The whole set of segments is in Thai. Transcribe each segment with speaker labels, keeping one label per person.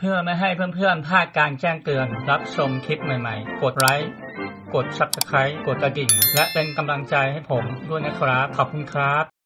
Speaker 1: เพื่อไม่ให้เพื่อนๆพลาดการแจ้งเตือน รับชมคลิปใหม่ๆ กดไลค์กด Subscribe กดกระดิ่ง และเป็นกำลังใจให้ผมด้วยนะครับ ขอบคุณครับ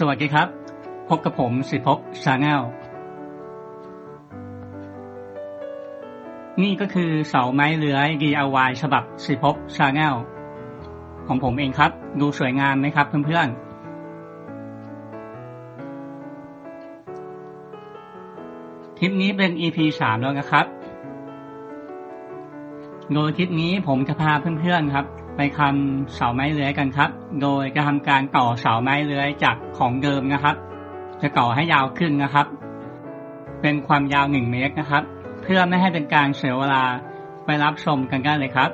Speaker 1: สวัสดีครับ พบกับผมสิภพชาแนลนี่ก็คือเสาไม้เลื้อย DIY ฉบับสิภพชาแนลของผมเองครับ ดูสวยงามไหมครับเพื่อนๆ คลิปนี้เป็น EP 3แล้วนะครับ โดยคลิปนี้ผมจะพาเพื่อนๆครับ ไปทำเสาไม้เลื้อยกันครับ โดยจะทำการต่อเสาไม้เลื้อยจากของเดิมนะครับ จะต่อให้ยาวขึ้นนะครับ เป็นความยาวหนึ่งเมตรนะครับ เพื่อไม่ให้เป็นการเสียเวลาไปรับชมกันกันเลยครับ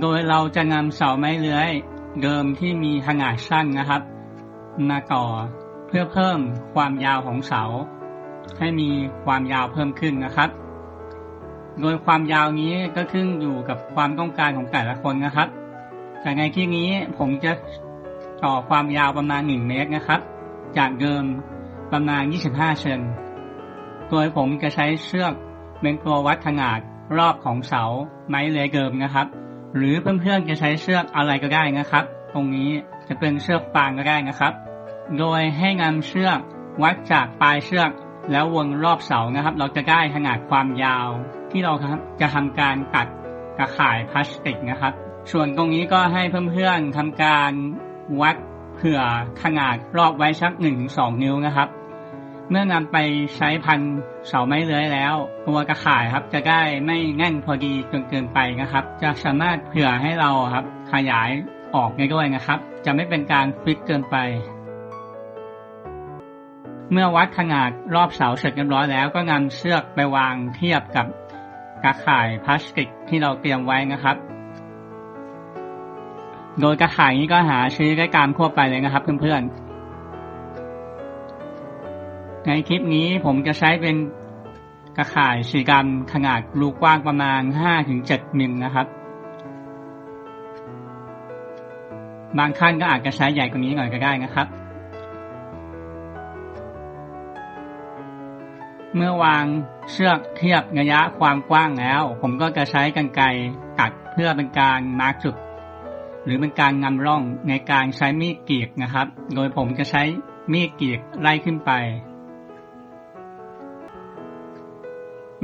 Speaker 1: โดยเราจะนำเสาไม้เลื้อยเดิมที่มีขนาดสั้นนะครับมาต่อเพื่อเพิ่มความยาวของเสา ให้มีความยาวเพิ่มขึ้นนะครับ โดยความยาวนี้ก็ขึ้นอยู่กับความต้องการของแต่ละคนนะครับ แต่ในที่นี้ผมจะต่อความยาวประมาณ 1 เมตรนะครับ จากเดิมประมาณ 25 เซนโดยผมจะใช้เชือกเป็นตัววัดขนาดรอบของเสาไม้เลเดิมนะครับ หรือเพื่อนๆจะใช้เชือกอะไรก็ได้นะครับ ตรงนี้จะเป็นเชือกฟางก็ได้นะครับ โดยให้นำเชือกวัดจากปลายเชือกแล้ววนรอบเสานะครับ เราจะได้ขนาดความยาว ที่เราครับจะทำการตัดกระข่ายพลาสติกนะครับ ส่วนตรงนี้ก็ให้เพื่อนๆทำการวัดเผื่อขนาดรอบไว้สัก1-2 นิ้วนะครับ เมื่อนำไปใช้พันเสาไม้เลื้อยแล้ว ตัวกระข่ายครับจะได้ไม่แน่นพอดีจนเกินไปนะครับ จะสามารถเผื่อให้เราครับขยายออกได้ด้วยนะครับ จะไม่เป็นการฟิกเกินไป เมื่อวัดขนาดรอบเสาเสร็จเรียบร้อยแล้วก็นำเชือกไปวางเทียบกับ กระข่ายพลาสติกที่เราเตรียมไว้นะครับ โดยกระข่ายนี้ก็หาซื้อได้ตามทั่วไปเลยนะครับ เพื่อนๆ ในคลิปนี้ผมจะใช้เป็นกระข่ายสีดำขนาดรูกว้างประมาณ 5-7มิลนะครับ บางขั้นก็อาจจะใช้ใหญ่กว่านี้หน่อยก็ได้นะครับ เมื่อวางเชือกเทียบระยะความกว้างแล้ว ผมก็จะใช้กรรไกรตัดเพื่อเป็นการมาร์กจุด หรือเป็นการนำร่องในการใช้มีดกรีดนะครับ โดยผมจะใช้มีดกรีดไล่ขึ้นไป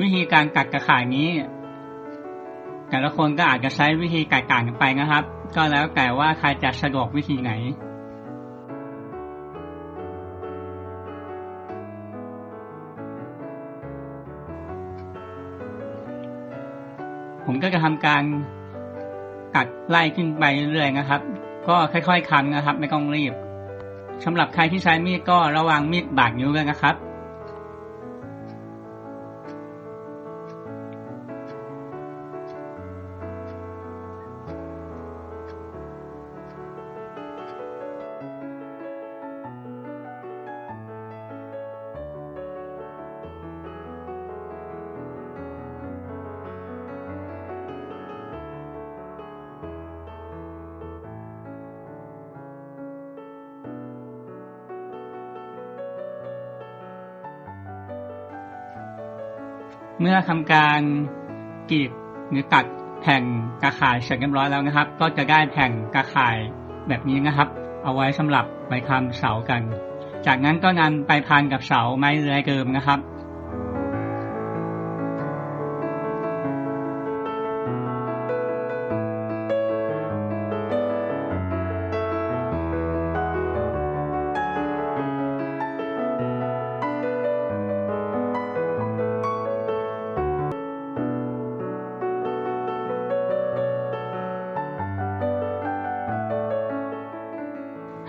Speaker 1: วิธีการตัดกระข่ายนี้ แต่ละคนก็อาจจะใช้วิธีแตกต่างกันไปนะครับ ก็แล้วแต่ว่าใครจะสะดวกวิธีไหน ผมก็จะทำการตัดไล่ขึ้นไปเรื่อยๆนะครับ ก็ค่อยๆคันนะครับ ไม่ต้องรีบสำหรับใครที่ใช้มีดก็ระวังมีดบาดนิ้วด้วยนะครับ เมื่อทำการกรีดหรือตัดแผ่นกระข่ายเสร็จเรียบร้อยแล้วนะครับ ก็จะได้แผ่นกระข่ายแบบนี้นะครับ เอาไว้สำหรับไปทำเสากัน จากนั้นก็นำไปพันกับเสาไม้เลื้อยเดิมนะครับ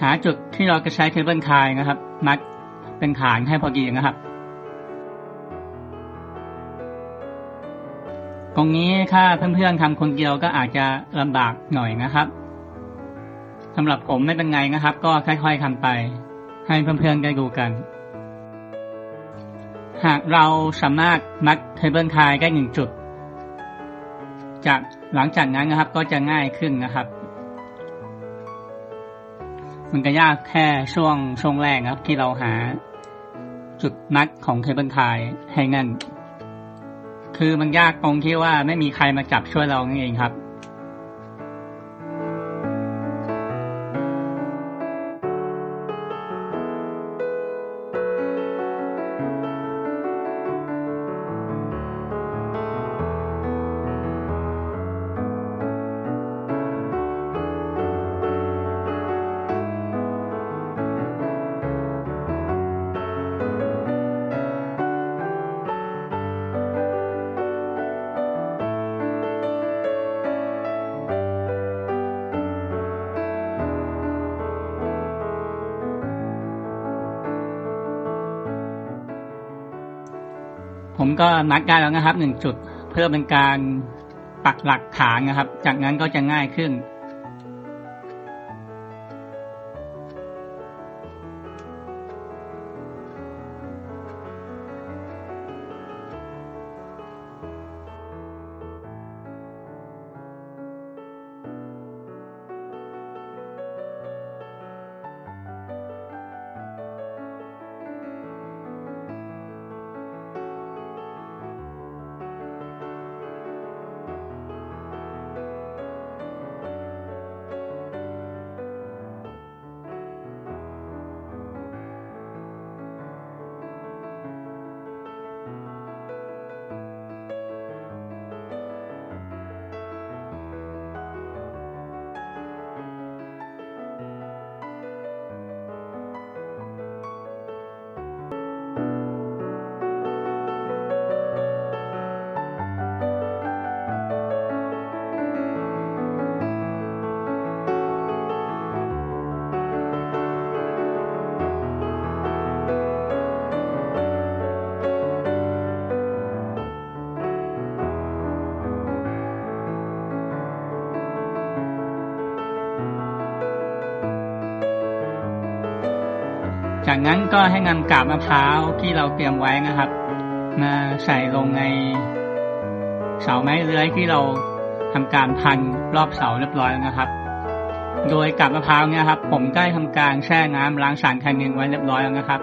Speaker 1: หาจุดที่เราจะใช้เคเบิลคายนะครับ มัดเป็นฐานให้พอดีนะครับ ตรงนี้ถ้าเพื่อนๆทำคนเดียวก็อาจจะลำบากหน่อยนะครับสำหรับผมไม่เป็นไงนะครับ ก็ค่อยๆทำไป ให้เพื่อนๆได้ดูกัน หากเราสามารถมัดเทเบิลทายได้หนึ่งจุด จากหลังจากนั้นนะครับก็จะง่ายขึ้นนะครับ มันก็ยากแค่ช่วงช่วงแรกครับที่เราหาจุดนัดของเคเบิลทายให้แน่น คือมันยากตรงที่ว่าไม่มีใครมาจับช่วยเรานั่นเองครับ ผมก็นัดได้แล้วนะครับหนึ่งจุดเพื่อเป็นการปักหลักฐานนะครับ จากนั้นก็จะง่ายขึ้น จากนั้นก็ให้นำกาบมะพร้าวที่เราเตรียมไว้นะครับ มาใส่ลงในเสาไม้เลื้อยที่เราทำการพันรอบเสาเรียบร้อยแล้วนะครับ โดยกาบมะพร้าวเนี่ยครับ ผมได้ทำการแช่น้ำล้างสารแคนินไว้เรียบร้อยแล้วนะครับ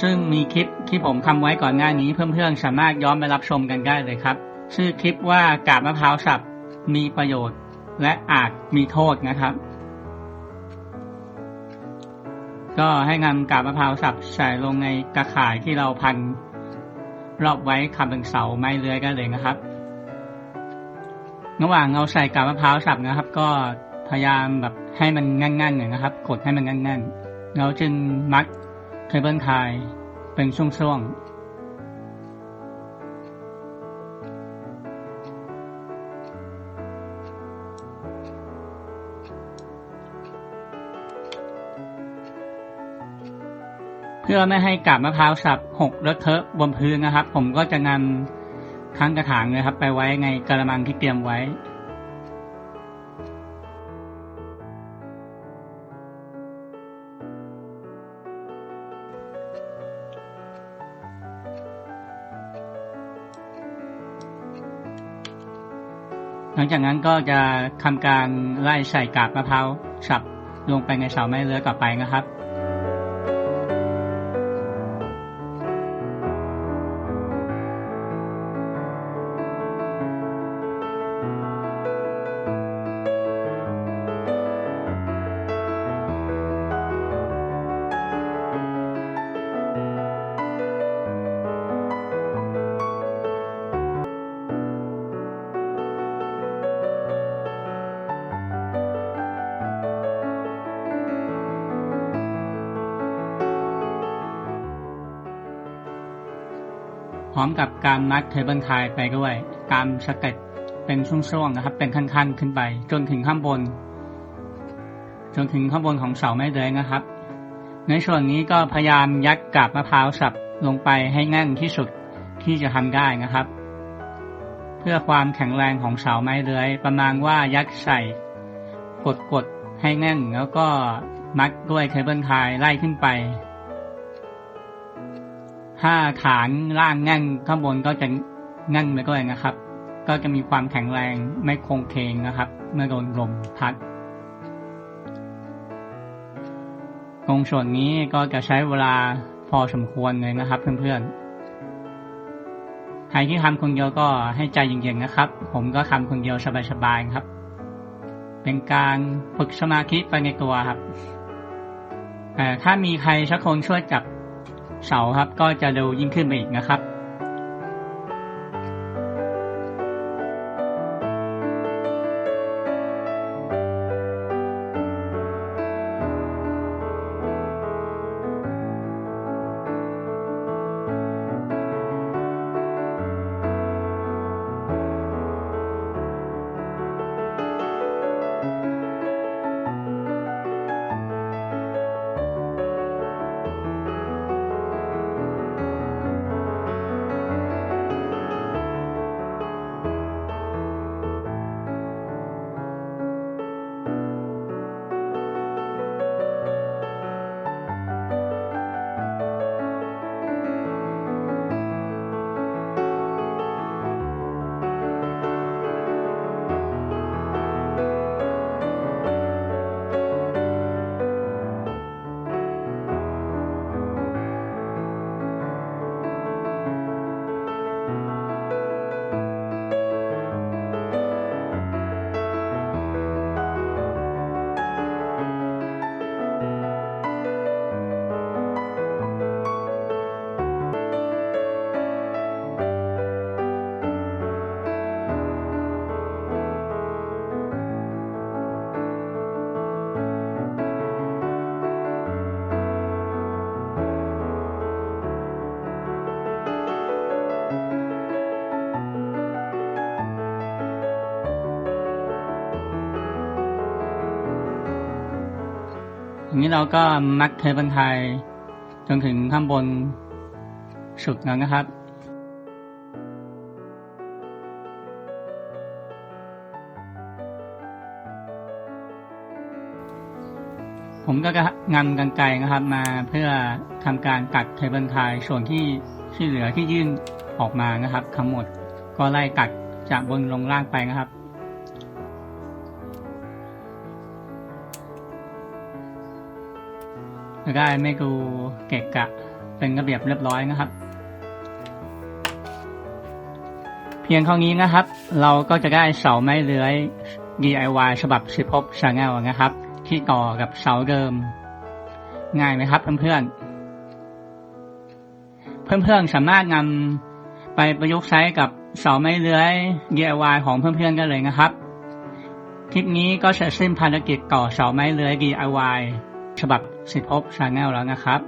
Speaker 1: ซึ่งมีคลิปที่ผมทำไว้ก่อนหน้านี้เพื่อนๆสามารถย้อนไปรับชมกันได้เลยครับ ชื่อคลิปว่ากาบมะพร้าวสับมีประโยชน์ และอาจมีโทษนะครับ ก็ให้นำกาบมะพร้าวสับใส่ลงในกระข่ายที่เราพันรอบไว้คำเป็นเสาไม้เลื้อยกันเลยนะครับ ระหว่างเราใส่กาบมะพร้าวสับนะครับ ก็พยายามแบบให้มันแน่นๆหน่อยนะครับ กดให้มันแน่นๆเราจึงมัดเคเบิลทายเป็นช่วงๆ พื่อไม่ให้กาบมะพร้าวสับหกเลอะเทอะบนพื้นนะครับ ผมก็จะนำทั้งกระถางเลยครับ ไปไว้ในกระมังที่เตรียมไว้หลังจากนั้นก็จะทำการไล่ใส่กาบมะพร้าวสับลงไปในเสาไม้เลื้อยต่อไปนะครับ ร้อมกับการมัดเทเบิลทายไปด้วย การสเก็ตเป็นช่วงๆนะครับ เป็นขั้นๆขึ้นไป จนถึงข้างบน จนถึงข้างบนของเสาไม้เลื้อยนะครับ ในส่วนนี้ก็พยายามยัดกาบมะพร้าวสับลงไปให้แน่นที่สุดที่จะทำได้นะครับ เพื่อความแข็งแรงของเสาไม้เลื้อย ประมาณว่ายัดใส่ กดกดๆให้แน่นแล้วก็มัดด้วยเคเบิลไทยไล่ขึ้นไป ถ้าฐานล่างแน่นข้างบนก็จะแน่นไปด้วยนะครับ ก็จะมีความแข็งแรงไม่คงเคงนะครับ เมื่อโดนลมพัดตรงส่วนนี้ก็จะใช้เวลาพอสมควรเลยนะครับ เพื่อนๆ ใครที่ทำคนเดียวก็ให้ใจเย็นๆนะครับ ผมก็ทำคนเดียวสบายๆครับ เป็นการฝึกสมาธิไปในตัวครับแต่ถ้ามีใครสักคนช่วยจับ เสาครับก็จะเร็วยิ่งขึ้นไปอีกนะครับ นี้เราก็มัดเทปบันไทย จนถึงข้างบนสุดแล้วนะครับ ผมก็จะงำกันไกรนะครับมาเพื่อทำการตัดเทปบันไทยส่วนที่ที่เหลือที่ยื่นออกมานะครับทั้งหมดก็ไล่ตัดจากบนลงล่างไปนะครับ จะได้ไม่ดูเกะกะเป็นระเบียบเรียบร้อยนะครับ เพียงเท่านี้นะครับ เราก็จะได้เสาไม้เลื้อย DIY ฉบับสิภพชาแนลนะครับ ที่ต่อกับเสาเดิม ง่ายไหมครับเพื่อนๆ เพื่อนๆสามารถนำไปประยุกต์ใช้กับเสาไม้เลื้อย DIY ของเพื่อนๆกันเลยนะครับ คลิปนี้ก็เสร็จสิ้นภารกิจต่อเสาไม้เลื้อย DIY ฉบับสิภพชาแนลแล้วนะครับ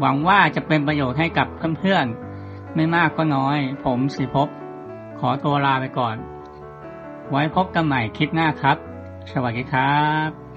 Speaker 1: หวังว่าจะเป็นประโยชน์ให้กับเพื่อนๆ ไม่มากก็น้อย ผมสิภพขอตัวลาไปก่อน ไว้พบกันใหม่คลิปหน้าครับ สวัสดีครับ